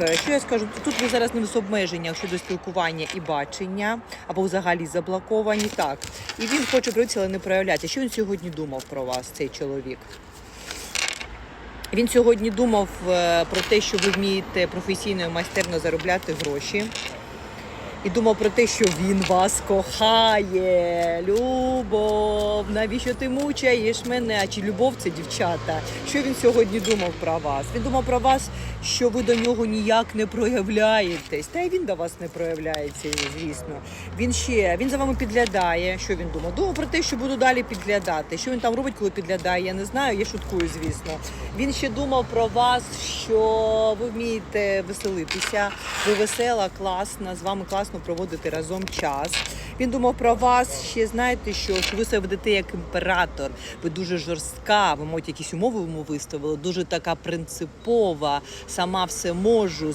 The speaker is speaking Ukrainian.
Е, Що я скажу? Тут ви зараз не в обмеженнях щодо спілкування і бачення, або взагалі заблоковані. Так. І він хоче проявитися, але не проявляти. Що він сьогодні думав про вас, цей чоловік? Він сьогодні думав е, про те, що ви вмієте професійно і майстерно заробляти гроші. І думав про те, що він вас кохає. Любов, навіщо ти мучаєш мене? А чи любов це дівчата? Що він сьогодні думав про вас? Він думав про вас, що ви до нього ніяк не проявляєтесь. Та й він до вас не проявляється, звісно. Він ще він за вами підглядає. Що він думав? Думав про те, що буду далі підглядати. Що він там робить, коли підглядає? Я не знаю. Я шуткую, звісно. Він ще думав про вас, що ви вмієте веселитися. Ви весела, класна, з вами класно проводити разом час. Він думав про вас ще знаєте, що ви себе ведете як імператор. Ви дуже жорстка. Ви мабуть, якісь умови йому виставили, дуже така принципова, сама все можу,